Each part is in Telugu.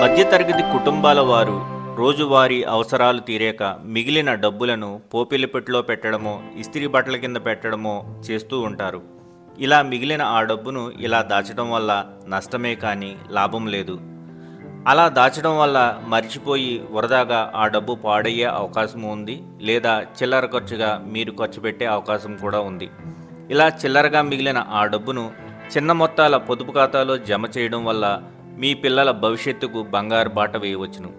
మధ్యతరగతి కుటుంబాల వారు రోజువారీ అవసరాలు తీరేక మిగిలిన డబ్బులను పోపిలిపెట్టులో పెట్టడమో ఇస్త్రీ బట్టల కింద పెట్టడమో చేస్తూ ఉంటారు. ఇలా మిగిలిన ఆ డబ్బును ఇలా దాచడం వల్ల నష్టమే కానీ లాభం లేదు. అలా దాచడం వల్ల మర్చిపోయి వరదాగా ఆ డబ్బు పాడయ్యే అవకాశం ఉంది లేదా చిల్లర ఖర్చుగా మీరు ఖర్చు పెట్టే అవకాశం కూడా ఉంది. ఇలా చిల్లరగా మిగిలిన ఆ డబ్బును చిన్న మొత్తాల పొదుపు ఖాతాలో జమ చేయడం వల్ల మీ పిల్లల భవిష్యత్తుకు బంగారు బాట వేయవచ్చును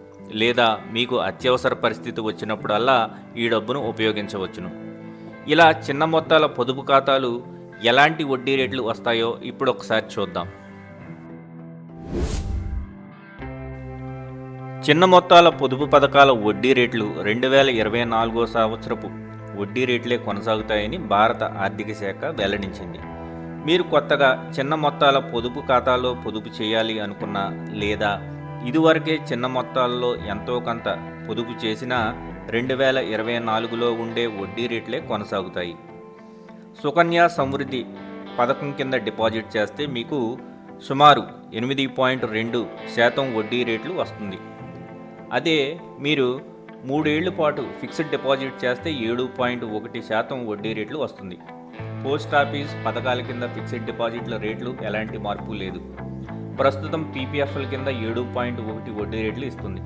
లేదా మీకు అత్యవసర పరిస్థితి వచ్చినప్పుడల్లా ఈ డబ్బును ఉపయోగించవచ్చును. ఇలా చిన్న మొత్తాల పొదుపు ఖాతాలు ఎలాంటి వడ్డీ రేట్లు వస్తాయో ఇప్పుడు ఒకసారి చూద్దాం. చిన్న మొత్తాల పొదుపు పథకాల వడ్డీ రేట్లు రెండు వేల ఇరవై నాలుగో సంవత్సరపు వడ్డీ రేట్లే కొనసాగుతాయని భారత ఆర్థిక శాఖ వెల్లడించింది. మీరు కొత్తగా చిన్న మొత్తాల పొదుపు ఖాతాలో పొదుపు చేయాలి అనుకున్నా లేదా ఇదివరకే చిన్న మొత్తాల్లో ఎంతో కొంత పొదుపు చేసినా రెండు వేల ఇరవై నాలుగులో ఉండే వడ్డీ రేట్లే కొనసాగుతాయి. సుకన్య సమృద్ధి పథకం కింద డిపాజిట్ చేస్తే మీకు సుమారు ఎనిమిది పాయింట్ రెండు శాతం వడ్డీ రేట్లు వస్తుంది. అదే మీరు మూడేళ్ళ పాటు ఫిక్స్డ్ డిపాజిట్ చేస్తే ఏడు పాయింట్ ఒకటి శాతం వడ్డీ రేట్లు వస్తుంది. పోస్ట్ ఆఫీస్ పథకాల కింద ఫిక్స్డ్ డిపాజిట్ల రేట్లు ఎలాంటి మార్పు లేదు. ప్రస్తుతం పీపీఎఫ్ల కింద ఏడు పాయింట్ ఒకటి వడ్డీ రేట్లు ఇస్తుంది.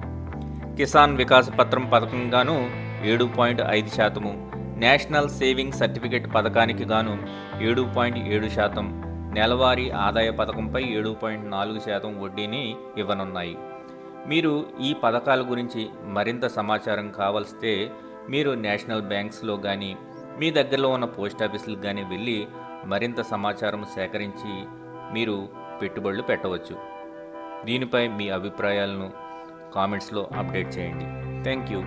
కిసాన్ వికాస్ పత్రం పథకంగాను ఏడు పాయింట్ ఐదు శాతము నేషనల్ సేవింగ్ సర్టిఫికేట్ పథకానికి గాను ఏడు పాయింట్ ఏడు శాతం నెలవారీ ఆదాయ పథకంపై ఏడు పాయింట్ నాలుగు శాతం వడ్డీని ఇవ్వనున్నాయి. మీరు ఈ పథకాల గురించి మరింత సమాచారం కావలిస్తే మీరు నేషనల్ బ్యాంక్స్లో కానీ మీ దగ్గరలో ఉన్న పోస్ట్ ఆఫీసులకు కానీ వెళ్ళి మరింత సమాచారం సేకరించి మీరు పెట్టుబడులు పెట్టవచ్చు. దీనిపై మీ అభిప్రాయాలను కామెంట్స్లో అప్డేట్ చేయండి. Thank you.